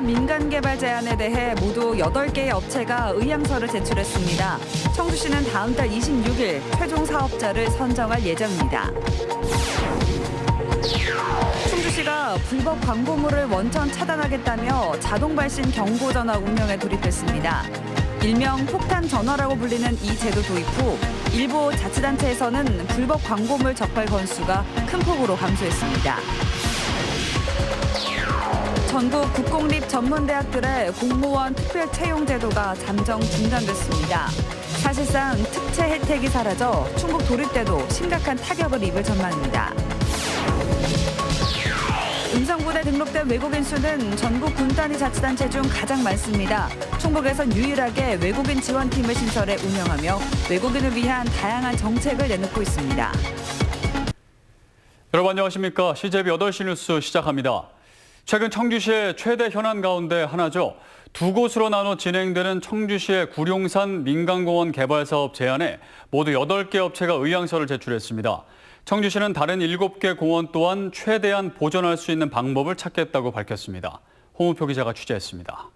구룡공원 민간 개발 제안에 대해 모두 8개의 업체가 의향서를 제출했습니다. 청주시는 다음 달 26일 최종 사업자를 선정할 예정입니다. 충주시가 불법 광고물을 원천 차단하겠다며 자동 발신 경고 전화 운영에 돌입했습니다. 일명 폭탄 전화라고 불리는 이 제도 도입 후 일부 자치단체에서는 불법 광고물 적발 건수가 큰 폭으로 감소했습니다. 전국 국공립 전문대학들의 공무원 특별 채용 제도가 잠정 중단됐습니다. 사실상 특채 혜택이 사라져 충북 도립 때도 심각한 타격을 입을 전망입니다. 음성군에 등록된 외국인 수는 전국 군 단위 자치단체 중 가장 많습니다. 충북에선 유일하게 외국인 지원팀을 신설해 운영하며 외국인을 위한 다양한 정책을 내놓고 있습니다. 여러분 안녕하십니까? CJB 8시 뉴스 시작합니다. 최근 청주시의 최대 현안 가운데 하나죠. 두 곳으로 나눠 진행되는 청주시의 구룡산 민간공원 개발 사업 제안에 모두 8개 업체가 의향서를 제출했습니다. 청주시는 다른 7개 공원 또한 최대한 보존할 수 있는 방법을 찾겠다고 밝혔습니다. 홍우표 기자가 취재했습니다.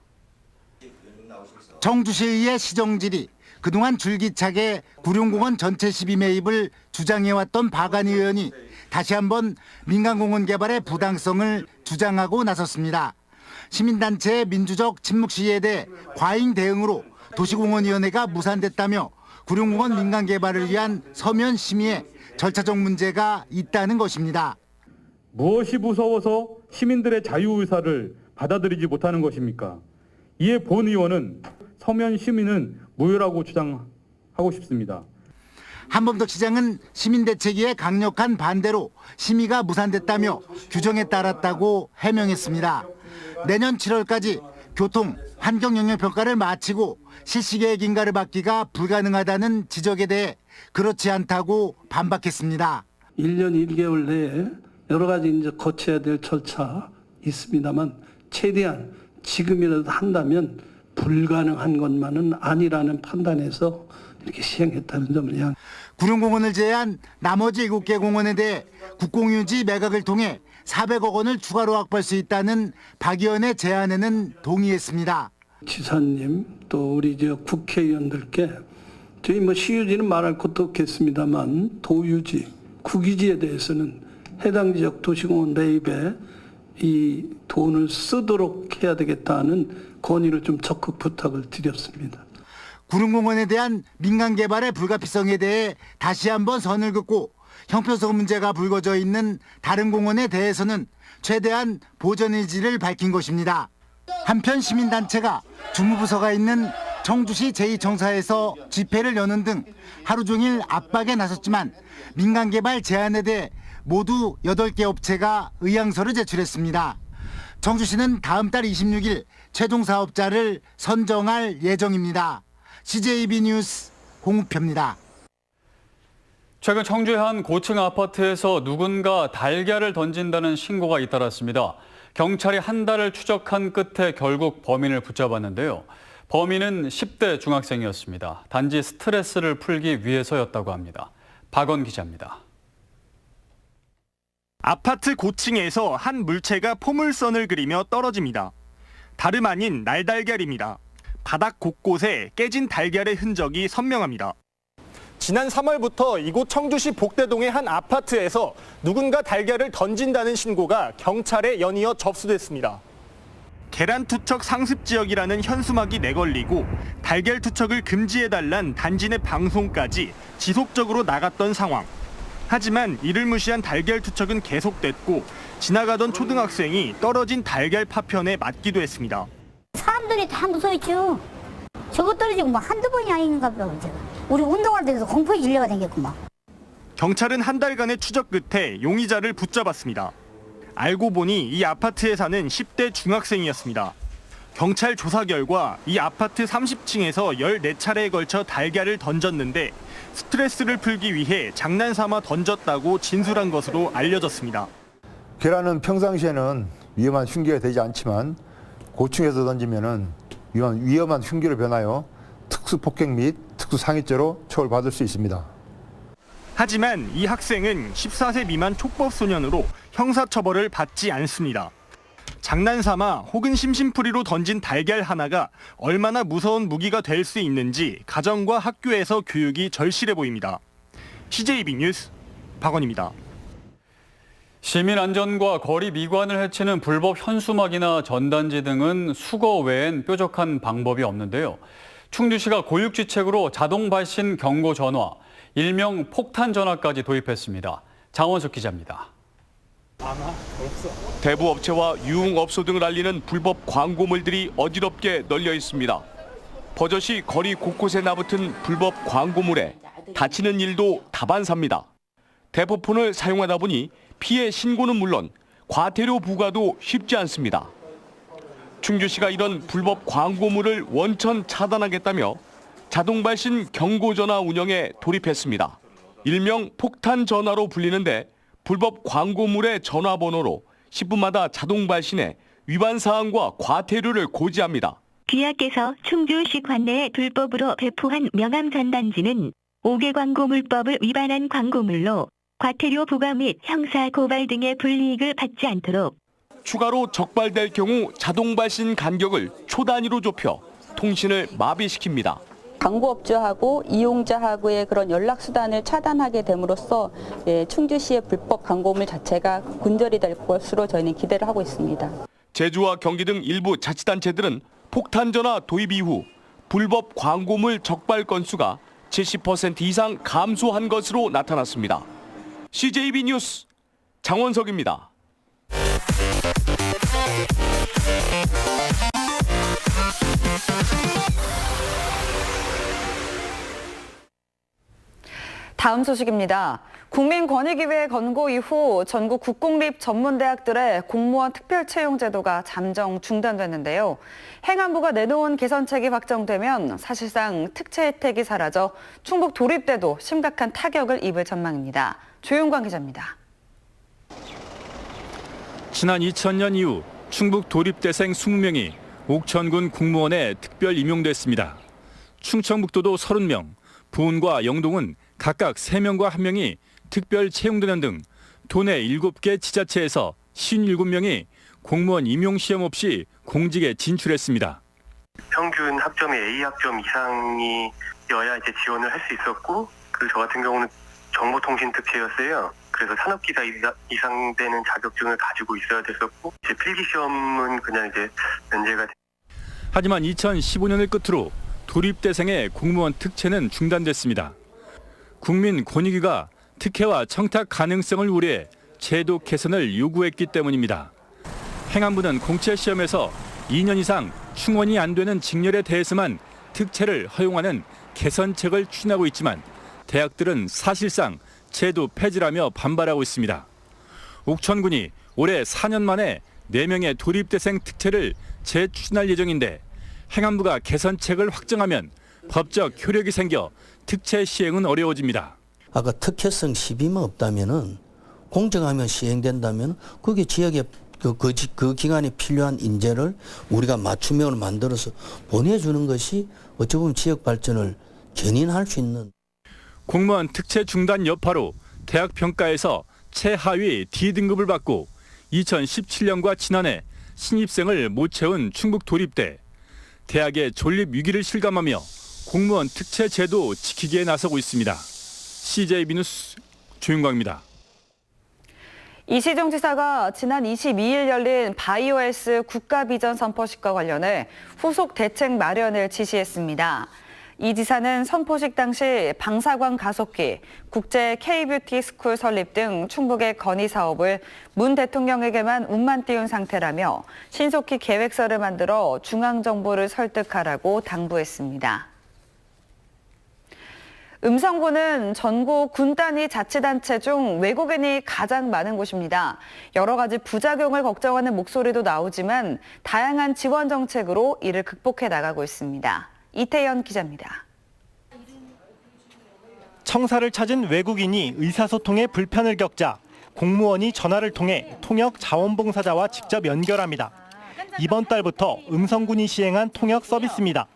청주시의 시정질이 그동안 줄기차게 구룡공원 전체 시비 매입을 주장해왔던 박안 의원이 다시 한번 민간공원 개발의 부당성을 주장하고 나섰습니다. 시민단체의 민주적 침묵 시위에 대해 과잉 대응으로 도시공원위원회가 무산됐다며 구룡공원 민간 개발을 위한 서면 심의에 절차적 문제가 있다는 것입니다. 무엇이 무서워서 시민들의 자유 의사를 받아들이지 못하는 것입니까? 이에 본 의원은 서면 시민은 무효라고 주장하고 싶습니다. 한범덕 시장은 시민대책위의 강력한 반대로 심의가 무산됐다며 규정에 따랐다고 해명했습니다. 내년 7월까지 교통, 환경 영향 평가를 마치고 실시계획 인가를 받기가 불가능하다는 지적에 대해 그렇지 않다고 반박했습니다. 1년 1개월 내에 여러 가지 이제 거쳐야 될 절차 있습니다만 최대한 지금이라도 한다면 불가능한 것만은 아니라는 판단에서 이렇게 시행했다는 점을 양 구룡공원을 제외한 나머지 7개 공원에 대해 국공유지 매각을 통해 400억 원을 추가로 확보할 수 있다는 박 의원의 제안에는 동의했습니다. 지사님 또 우리 저 국회의원들께 저희 뭐 시유지는 말할 것도 없겠습니다만 도유지, 국유지에 대해서는 해당 지역 도시공원 매입에 이 돈을 쓰도록 해야 되겠다는 건의를 좀 적극 부탁을 드렸습니다. 구룡공원에 대한 민간 개발의 불가피성에 대해 다시 한번 선을 긋고 형평성 문제가 불거져 있는 다른 공원에 대해서는 최대한 보전 의지를 밝힌 것입니다. 한편 시민단체가 주무부서가 있는 청주시 제2청사에서 집회를 여는 등 하루 종일 압박에 나섰지만 민간 개발 제안에 대해 모두 8개 업체가 의향서를 제출했습니다. 청주시는 다음 달 26일 최종 사업자를 선정할 예정입니다. CJB 뉴스 홍우표입니다. 최근 청주의 한 고층 아파트에서 누군가 달걀을 던진다는 신고가 잇따랐습니다. 경찰이 한 달을 추적한 끝에 결국 범인을 붙잡았는데요. 범인은 10대 중학생이었습니다. 단지 스트레스를 풀기 위해서였다고 합니다. 박원 기자입니다. 아파트 고층에서 한 물체가 포물선을 그리며 떨어집니다. 다름 아닌 날달걀입니다. 바닥 곳곳에 깨진 달걀의 흔적이 선명합니다. 지난 3월부터 이곳 청주시 복대동의 한 아파트에서 누군가 달걀을 던진다는 신고가 경찰에 연이어 접수됐습니다. 계란 투척 상습 지역이라는 현수막이 내걸리고 달걀 투척을 금지해달란 단지 내 방송까지 지속적으로 나갔던 상황. 하지만 이를 무시한 달걀 투척은 계속됐고 지나가던 초등학생이 떨어진 달걀 파편에 맞기도 했습니다. 사람들이 다 무서워했죠. 저거 떨어지고 뭐 한두 번이 아닌가 봐. 제가. 우리 운동할 때도 공포에 질려가 생겼구만. 경찰은 한 달간의 추적 끝에 용의자를 붙잡았습니다. 알고 보니 이 아파트에 사는 10대 중학생이었습니다. 경찰 조사 결과 이 아파트 30층에서 14차례에 걸쳐 달걀을 던졌는데 스트레스를 풀기 위해 장난삼아 던졌다고 진술한 것으로 알려졌습니다. 계란은 평상시에는 위험한 흉기가 되지 않지만 고층에서 던지면은 위험한, 위험한 흉기로 변하여 특수 폭행 및 특수 상해죄로 처벌받을 수 있습니다. 하지만 이 학생은 14세 미만 촉법 소년으로 형사처벌을 받지 않습니다. 장난삼아 혹은 심심풀이로 던진 달걀 하나가 얼마나 무서운 무기가 될 수 있는지 가정과 학교에서 교육이 절실해 보입니다. CJB 뉴스 박원입니다. 시민 안전과 거리 미관을 해치는 불법 현수막이나 전단지 등은 수거 외엔 뾰족한 방법이 없는데요. 충주시가 고육지책으로 자동 발신 경고 전화, 일명 폭탄 전화까지 도입했습니다. 장원석 기자입니다. 대부 업체와 유흥업소 등을 알리는 불법 광고물들이 어지럽게 널려 있습니다. 버젓이 거리 곳곳에 나붙은 불법 광고물에 다치는 일도 다반사입니다. 대포폰을 사용하다 보니 피해 신고는 물론 과태료 부과도 쉽지 않습니다. 충주시가 이런 불법 광고물을 원천 차단하겠다며 자동 발신 경고 전화 운영에 돌입했습니다. 일명 폭탄 전화로 불리는데 불법 광고물의 전화번호로 10분마다 자동 발신해 위반 사항과 과태료를 고지합니다. 귀하께서 충주시 관내에 불법으로 배포한 명함 전단지는 5개 광고물법을 위반한 광고물로 과태료 부과 및 형사 고발 등의 불이익을 받지 않도록 추가로 적발될 경우 자동 발신 간격을 초 단위로 좁혀 통신을 마비시킵니다. 광고업주하고 이용자하고의 그런 연락 수단을 차단하게 됨으로써 예, 충주시의 불법 광고물 자체가 근절이 될 것으로 저희는 기대를 하고 있습니다. 제주와 경기 등 일부 자치단체들은 폭탄 전화 도입 이후 불법 광고물 적발 건수가 70% 이상 감소한 것으로 나타났습니다. CJB 뉴스 장원석입니다. 다음 소식입니다. 국민권익위의 권고 이후 전국 국공립 전문대학들의 공무원 특별 채용 제도가 잠정 중단됐는데요. 행안부가 내놓은 개선책이 확정되면 사실상 특채 혜택이 사라져 충북 도립대도 심각한 타격을 입을 전망입니다. 조용관 기자입니다. 지난 2000년 이후 충북 도립대생 20명이 옥천군 공무원에 특별 임용됐습니다. 충청북도도 30명, 부운과 영동은 각각 3명과 1명이 특별 채용되는 등 도내 7개 지자체에서 57명이 공무원 임용 시험 없이 공직에 진출했습니다. 평균 학점이 A 학점 이상이어야 이제 지원을 할 수 있었고 그 저 같은 경우는 정보통신 특채였어요. 그래서 산업기사 이상 되는 자격증을 가지고 있어야 됐었고 이제 필기 시험은 그냥 이제 면제가 하지만 2015년을 끝으로 도립대생의 공무원 특채는 중단됐습니다. 국민 권익위가 특혜와 청탁 가능성을 우려해 제도 개선을 요구했기 때문입니다. 행안부는 공채 시험에서 2년 이상 충원이 안 되는 직렬에 대해서만 특채를 허용하는 개선책을 추진하고 있지만 대학들은 사실상 제도 폐지라며 반발하고 있습니다. 옥천군이 올해 4년 만에 4명의 도립대생 특채를 재추진할 예정인데 행안부가 개선책을 확정하면 법적 효력이 생겨 특채 시행은 어려워집니다. 아까 특혜성 시비만 없다면은 공정하면 시행된다면 그게 지역에 그, 그, 지- 그 기간에 필요한 인재를 우리가 맞춤형으로 만들어서 보내주는 것이 어찌 보면 지역 발전을 견인할 수 있는 공무원 특채 중단 여파로 대학 평가에서 최하위 D등급을 받고 2017년과 지난해 신입생을 못 채운 충북 도립대 대학의 존립 위기를 실감하며 공무원 특채 제도 지키기에 나서고 있습니다. CJ 비뉴스 조윤광입니다. 이시정 지사가 지난 22일 열린 바이오에스 국가 비전 선포식과 관련해 후속 대책 마련을 지시했습니다. 이 지사는 선포식 당시 방사광 가속기, 국제 K뷰티 스쿨 설립 등 충북의 건의 사업을 문 대통령에게만 운만 띄운 상태라며 신속히 계획서를 만들어 중앙정부를 설득하라고 당부했습니다. 음성군은 전국 군 단위 자치단체 중 외국인이 가장 많은 곳입니다. 여러 가지 부작용을 걱정하는 목소리도 나오지만 다양한 지원 정책으로 이를 극복해 나가고 있습니다. 이태연 기자입니다. 청사를 찾은 외국인이 의사소통에 불편을 겪자 공무원이 전화를 통해 통역 자원봉사자와 직접 연결합니다. 이번 달부터 음성군이 시행한 통역 서비스입니다.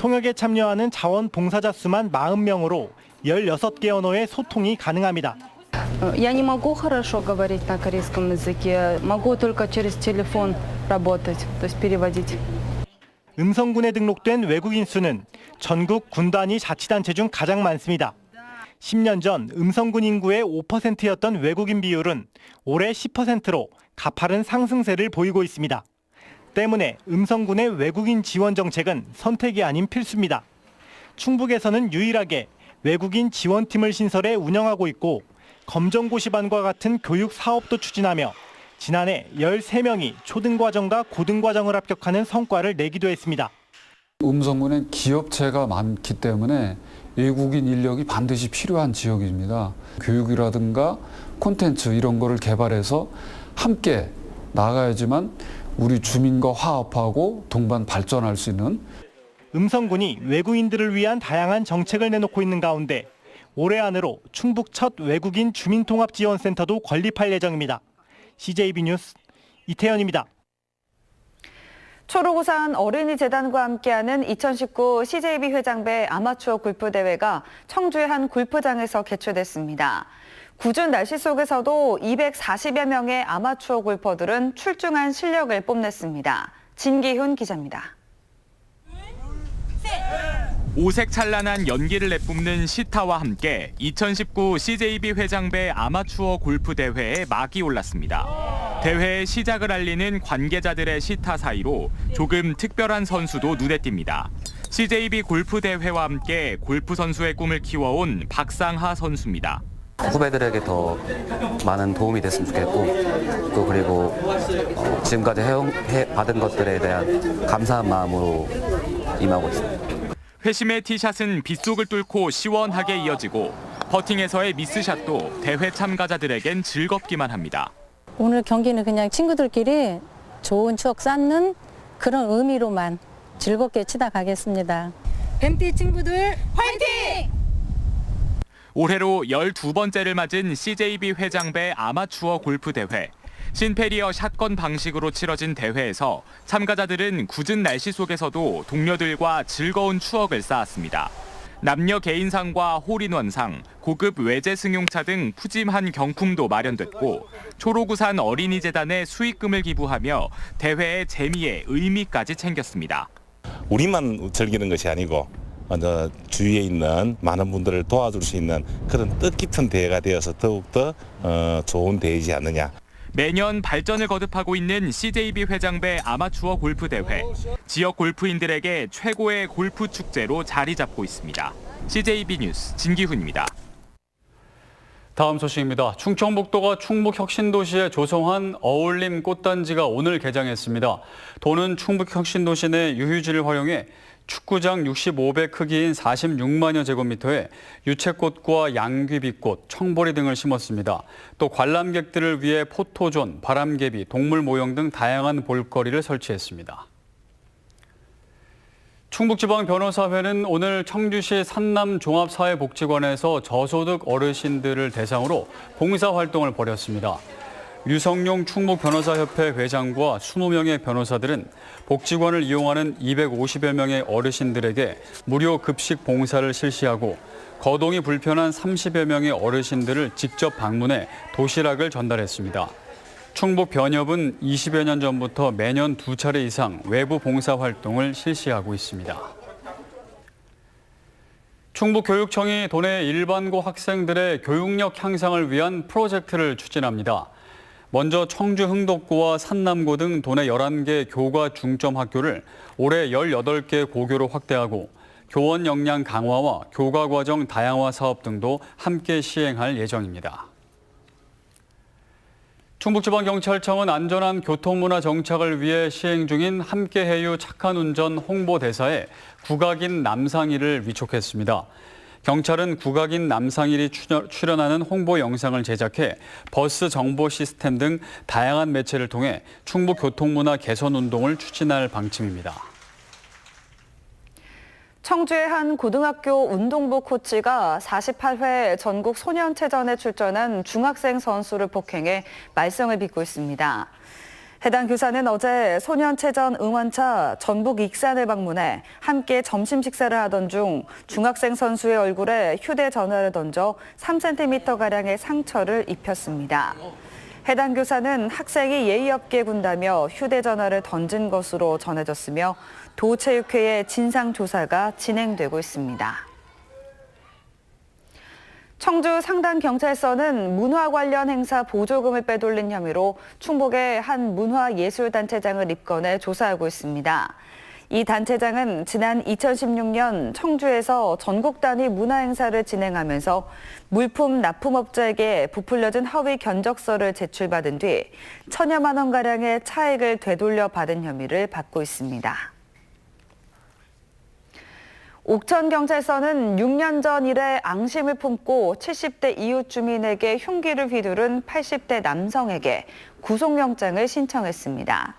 통역에 참여하는 자원봉사자 수만 40명으로 16개 언어의 소통이 가능합니다. Я не могу хорошо говорить на корейском языке, могу только через телефон работать, то есть переводить. 음성군에 등록된 외국인 수는 전국 군단위 자치단체 중 가장 많습니다. 10년 전 음성군 인구의 5%였던 외국인 비율은 올해 10%로 가파른 상승세를 보이고 있습니다. 때문에 음성군의 외국인 지원 정책은 선택이 아닌 필수입니다. 충북에서는 유일하게 외국인 지원팀을 신설해 운영하고 있고 검정고시반과 같은 교육 사업도 추진하며 지난해 13명이 초등과정과 고등과정을 합격하는 성과를 내기도 했습니다. 음성군엔 기업체가 많기 때문에 외국인 인력이 반드시 필요한 지역입니다. 교육이라든가 콘텐츠 이런 거를 개발해서 함께 나가야지만 우리 주민과 화합하고 동반 발전할 수 있는 음성군이 외국인들을 위한 다양한 정책을 내놓고 있는 가운데 올해 안으로 충북 첫 외국인 주민통합지원센터도 건립할 예정입니다. CJB 뉴스 이태현입니다. 초록우산 어린이재단과 함께하는 2019 CJB 회장배 아마추어 골프 대회가 청주의 한 골프장에서 개최됐습니다. 궂은 날씨 속에서도 240여 명의 아마추어 골퍼들은 출중한 실력을 뽐냈습니다. 진기훈 기자입니다. 오색 찬란한 연기를 내뿜는 시타와 함께 2019 CJB 회장배 아마추어 골프 대회에 막이 올랐습니다. 대회의 시작을 알리는 관계자들의 시타 사이로 조금 특별한 선수도 눈에 띕니다. CJB 골프 대회와 함께 골프 선수의 꿈을 키워온 박상하 선수입니다. 후배들에게 더 많은 도움이 됐으면 좋겠고 또 그리고 어, 지금까지 해온, 해 받은 것들에 대한 감사한 마음으로 임하고 있습니다. 회심의 티샷은 빗속을 뚫고 시원하게 이어지고 퍼팅에서의 미스샷도 대회 참가자들에겐 즐겁기만 합니다. 오늘 경기는 그냥 친구들끼리 좋은 추억 쌓는 그런 의미로만 즐겁게 치다 가겠습니다. 뱀띠 친구들 화이팅! 올해로 12번째를 맞은 CJB 회장배 아마추어 골프 대회. 신페리어 샷건 방식으로 치러진 대회에서 참가자들은 굳은 날씨 속에서도 동료들과 즐거운 추억을 쌓았습니다. 남녀 개인상과 홀인원상, 고급 외제 승용차 등 푸짐한 경품도 마련됐고 초록우산 어린이재단에 수익금을 기부하며 대회의 재미에 의미까지 챙겼습니다. 우리만 즐기는 것이 아니고 어, 주위에 있는 많은 분들을 도와줄 수 있는 그런 뜻깊은 대회가 되어서 더욱더 어, 좋은 대회이지 않느냐. 매년 발전을 거듭하고 있는 CJB 회장배 아마추어 골프 대회. 지역 골프인들에게 최고의 골프 축제로 자리 잡고 있습니다. CJB 뉴스 진기훈입니다. 다음 소식입니다. 충청북도가 충북 혁신도시에 조성한 어울림 꽃단지가 오늘 개장했습니다. 도는 충북 혁신도시 내 유휴지를 활용해 축구장 65배 크기인 46만여 제곱미터에 유채꽃과 양귀비꽃, 청보리 등을 심었습니다. 또 관람객들을 위해 포토존, 바람개비, 동물 모형 등 다양한 볼거리를 설치했습니다. 충북지방변호사회는 오늘 청주시 산남종합사회복지관에서 저소득 어르신들을 대상으로 봉사활동을 벌였습니다. 류성용 충북 변호사협회 회장과 20명의 변호사들은 복지관을 이용하는 250여 명의 어르신들에게 무료 급식 봉사를 실시하고 거동이 불편한 30여 명의 어르신들을 직접 방문해 도시락을 전달했습니다. 충북 변협은 20여 년 전부터 매년 두 차례 이상 외부 봉사 활동을 실시하고 있습니다. 충북교육청이 도내 일반고 학생들의 교육력 향상을 위한 프로젝트를 추진합니다. 먼저 청주 흥덕고와 산남고 등 도내 11개 교과 중점 학교를 올해 18개 고교로 확대하고 교원 역량 강화와 교과 과정 다양화 사업 등도 함께 시행할 예정입니다. 충북지방경찰청은 안전한 교통문화 정착을 위해 시행 중인 함께해요 착한 운전 홍보 대사에 국악인 남상일을 위촉했습니다. 경찰은 국악인 남상일이 출연하는 홍보 영상을 제작해 버스 정보 시스템 등 다양한 매체를 통해 충북 교통문화 개선 운동을 추진할 방침입니다. 청주의 한 고등학교 운동부 코치가 48회 전국 소년체전에 출전한 중학생 선수를 폭행해 말썽을 빚고 있습니다. 해당 교사는 어제 소년체전 응원차 전북 익산을 방문해 함께 점심 식사를 하던 중 중학생 선수의 얼굴에 휴대전화를 던져 3cm가량의 상처를 입혔습니다. 해당 교사는 학생이 예의 없게 군다며 휴대전화를 던진 것으로 전해졌으며 도체육회의 진상조사가 진행되고 있습니다. 청주 상당경찰서는 문화 관련 행사 보조금을 빼돌린 혐의로 충북의 한 문화예술단체장을 입건해 조사하고 있습니다. 이 단체장은 지난 2016년 청주에서 전국 단위 문화 행사를 진행하면서 물품 납품업자에게 부풀려진 허위 견적서를 제출받은 뒤 천여만 원가량의 차액을 되돌려 받은 혐의를 받고 있습니다. 옥천경찰서는 6년 전 일에 앙심을 품고 70대 이웃 주민에게 흉기를 휘두른 80대 남성에게 구속영장을 신청했습니다.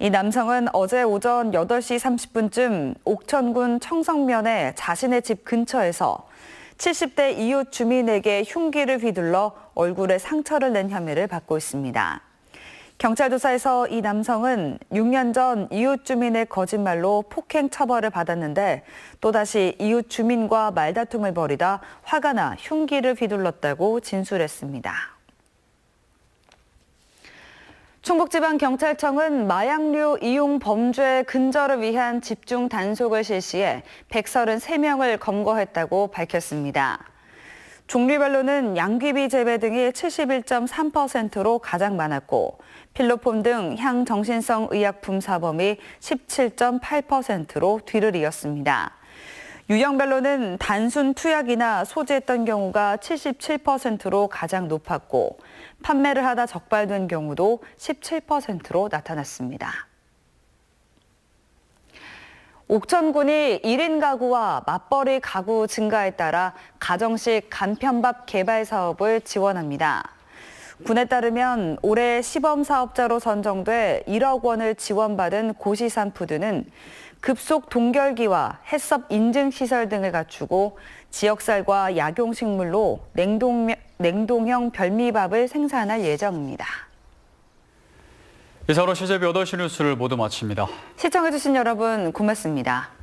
이 남성은 어제 오전 8시 30분쯤 옥천군 청성면의 자신의 집 근처에서 70대 이웃 주민에게 흉기를 휘둘러 얼굴에 상처를 낸 혐의를 받고 있습니다. 경찰 조사에서 이 남성은 6년 전 이웃 주민의 거짓말로 폭행 처벌을 받았는데 또다시 이웃 주민과 말다툼을 벌이다 화가 나 흉기를 휘둘렀다고 진술했습니다. 충북지방경찰청은 마약류 이용 범죄 근절을 위한 집중 단속을 실시해 133명을 검거했다고 밝혔습니다. 종류별로는 양귀비 재배 등이 71.3%로 가장 많았고 필로폼 등 향정신성 의약품 사범이 17.8%로 뒤를 이었습니다. 유형별로는 단순 투약이나 소지했던 경우가 77%로 가장 높았고 판매를 하다 적발된 경우도 17%로 나타났습니다. 옥천군이 1인 가구와 맞벌이 가구 증가에 따라 가정식 간편밥 개발 사업을 지원합니다. 군에 따르면 올해 시범 사업자로 선정돼 1억 원을 지원받은 고시산 푸드는 급속 동결기와 해썹 인증 시설 등을 갖추고 지역쌀과 약용식물로 냉동, 냉동형 별미밥을 생산할 예정입니다. 이상으로 시제비 8시 뉴스를 모두 마칩니다. 시청해주신 여러분 고맙습니다.